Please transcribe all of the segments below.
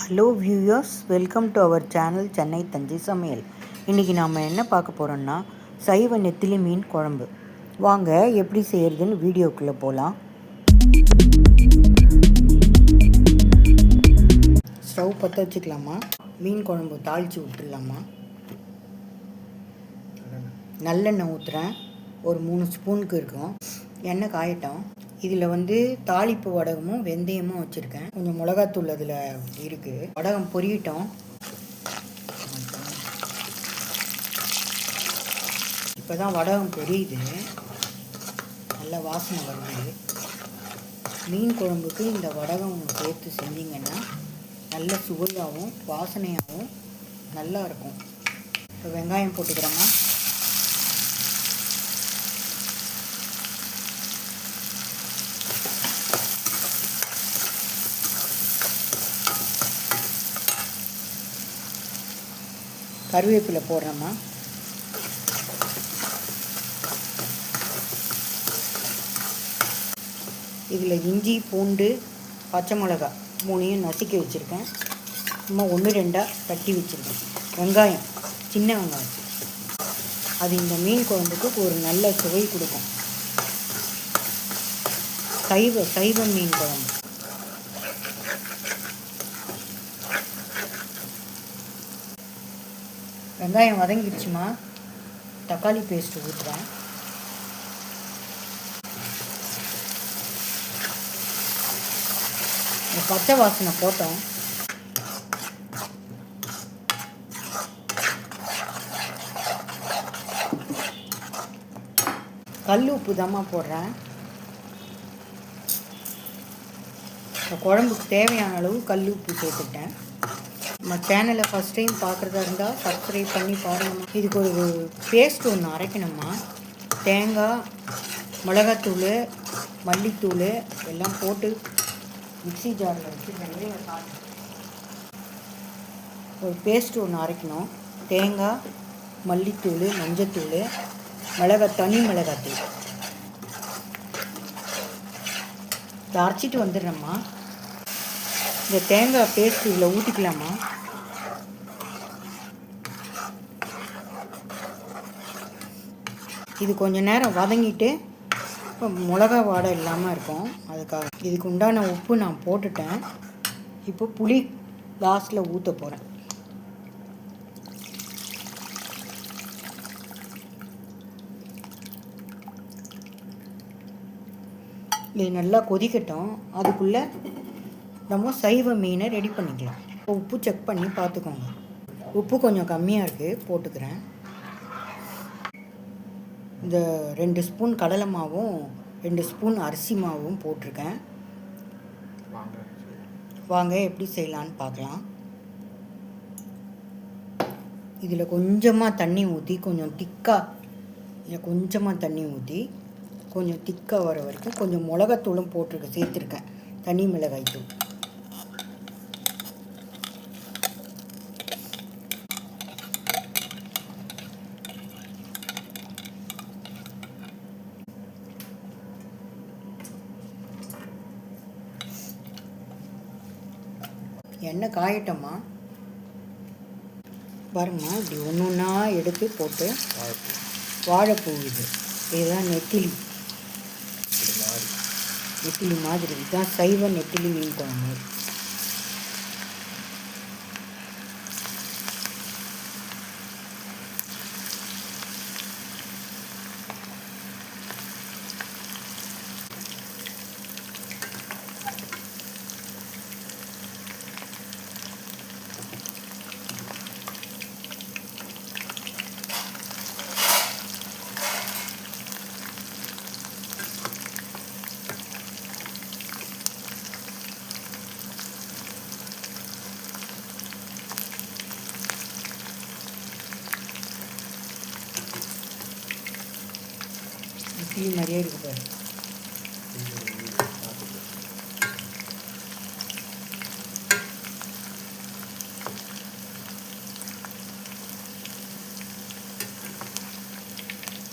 Hello viewers welcome to our channel Chennai Thanjai சமையல் இன்றைக்கி நாம் என்ன பார்க்க போகிறோம்னா சைவ நெத்திலி மீன் குழம்பு. வாங்க எப்படி செய்கிறதுன்னு வீடியோக்குள்ளே போகலாம் ஸ்டவ் பற்ற வச்சுக்கலாமா? மீன் குழம்பு தாளித்து விட்டுடலாமா நல்லெண்ணெய் ஊற்றுறேன் ஒரு மூணு ஸ்பூனுக்கு இருக்கும். எண்ணெய் காயட்டும். இதில் வந்து தாளிப்பு வடகமும் வெந்தயமும் வச்சுருக்கேன். கொஞ்சம் மிளகாத்தூள் அதில் இருக்குது வடகம் பொரியட்டும். இப்போ தான் வடகம் பொரியுது. நல்ல வாசனை வருது. மீன் குழம்புக்கு இந்த வடகம் சேர்த்து செஞ்சிங்கன்னா நல்ல சுவையாகவும் வாசனையாகவும் நல்லா இருக்கும். இப்போ வெங்காயம் போட்டுக்கிறோமா கருவேப்பிலை போடுறோமா இதில் இஞ்சி பூண்டு பச்சை மிளகா மூணையும் நசுக்கி வச்சுருக்கேன். சும்மா ஒன்று ரெண்டாக தட்டி வச்சுருக்கேன். வெங்காயம் சின்ன வெங்காயம். அது இந்த மீன் குழம்புக்கு ஒரு நல்ல சுவை கொடுக்கும். சைவ சைவ மீன் குழம்பு. வெங்காயம் வதங்கிடுச்சுமா? தக்காளி பேஸ்ட்டு ஊற்றுறேன் இந்த பச்சை வாசனை போட்டோம். கல் உப்பு தாம்மா போடுறேன். குழம்புக்கு தேவையான அளவு கல் உப்பு சேர்த்துட்டேன் நம்ம சேனலை ஃபஸ்ட் டைம் பார்க்குறதா இருந்தால் சப்ஸ்கிரைப் பண்ணி பாருங்கம்மா. இதுக்கு ஒரு பேஸ்ட் ஒன்று அரைக்கணும்மா. தேங்காய் மிளகாத்தூள் மல்லித்தூள் எல்லாம் போட்டு மிக்ஸி ஜாரில் வச்சு நிறைய ஒரு பேஸ்ட் ஒன்று அரைக்கணும். தேங்காய் மல்லித்தூள் மஞ்சத்தூள் மிளகா தனி மிளகாத்தூள். இதை அரைச்சிட்டு வந்துடுறேம்மா. இந்த தேங்காய் பேஸ்ட் இதில் ஊற்றிக்கலாமா இது கொஞ்ச நேரம் வதங்கிட்டு இப்போ மிளகா வாடை இல்லாமல் இருக்கும். அதுக்காக இதுக்கு உண்டான உப்பு நான் போட்டுட்டேன். இப்போ புளி லாஸ்ட்டில் ஊற்ற போகிறேன் இது நல்லா கொதிக்கட்டும். அதுக்குள்ளே நம்ம சைவ மீனை ரெடி பண்ணிக்கலாம். இப்போ உப்பு செக் பண்ணி பார்த்துக்கோங்க. உப்பு கொஞ்சம் கம்மியாக இருக்குது போட்டுக்கிறேன். இந்த ரெண்டு ஸ்பூன் கடலை மாவும் ரெண்டு ஸ்பூன் அரிசி மாவும் போட்டிருக்கேன். வாங்க எப்படி செய்யலான்னு பார்க்கலாம். இதில் கொஞ்சமாக தண்ணி ஊற்றி கொஞ்சம் திக்காக இதில் கொஞ்சமாக தண்ணி ஊற்றி கொஞ்சம் திக்காக வர வரைக்கும் கொஞ்சம் மிளகாத்தூளும் போட்டிருக்கேன் சேர்த்துருக்கேன். தனி மிளகாய் தூள் எண்ணெய் காயட்டம்மா? பாருங்கம்மா இப்படி ஒன்று ஒன்றா எடுத்து போட்டு வாழைப்பூ இது. இதுதான் நெத்திலி. நெத்திலி மாதிரி. இதுதான் சைவ நெத்திலி மீன் குழம்பு. டீ நிறைய இருக்கு பாரு.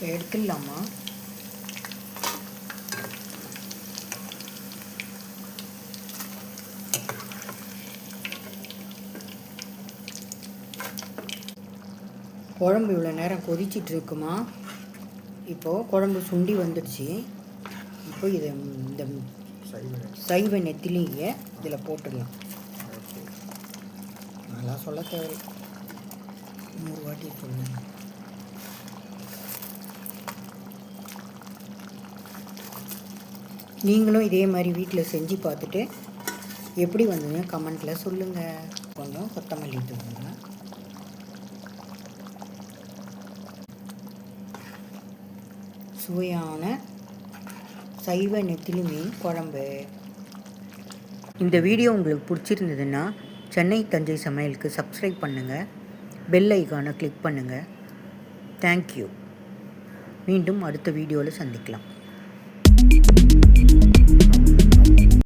எடுத்துடலாமா? குழம்பு இவ்வளோ நேரம் கொதிச்சிட்டு இருக்குமா? இப்போது குழம்பு சுண்டி வந்துடுச்சு. இப்போ இதை இந்த சைவ நெத்திலியை இதில் போட்டுடலாம். நல்லா சொல்ல தேவை நூறு வாட்டி சொல்லுங்க. நீங்களும் இதே மாதிரி வீட்டில் செஞ்சு பார்த்துட்டு எப்படி வந்ததுன்னு கமெண்ட்டில் சொல்லுங்கள் கொஞ்சம் கொத்தமல்லி தூங்க சுவையான சைவ நெத்திலி மீன் குழம்பு. இந்த வீடியோ உங்களுக்கு பிடிச்சிருந்ததுன்னா சென்னை தஞ்சை சமையலுக்கு சப்ஸ்கிரைப் பண்ணுங்கள் பெல் ஐக்கானை கிளிக் பண்ணுங்கள் தேங்க்யூ மீண்டும் அடுத்த வீடியோவில் சந்திக்கலாம்.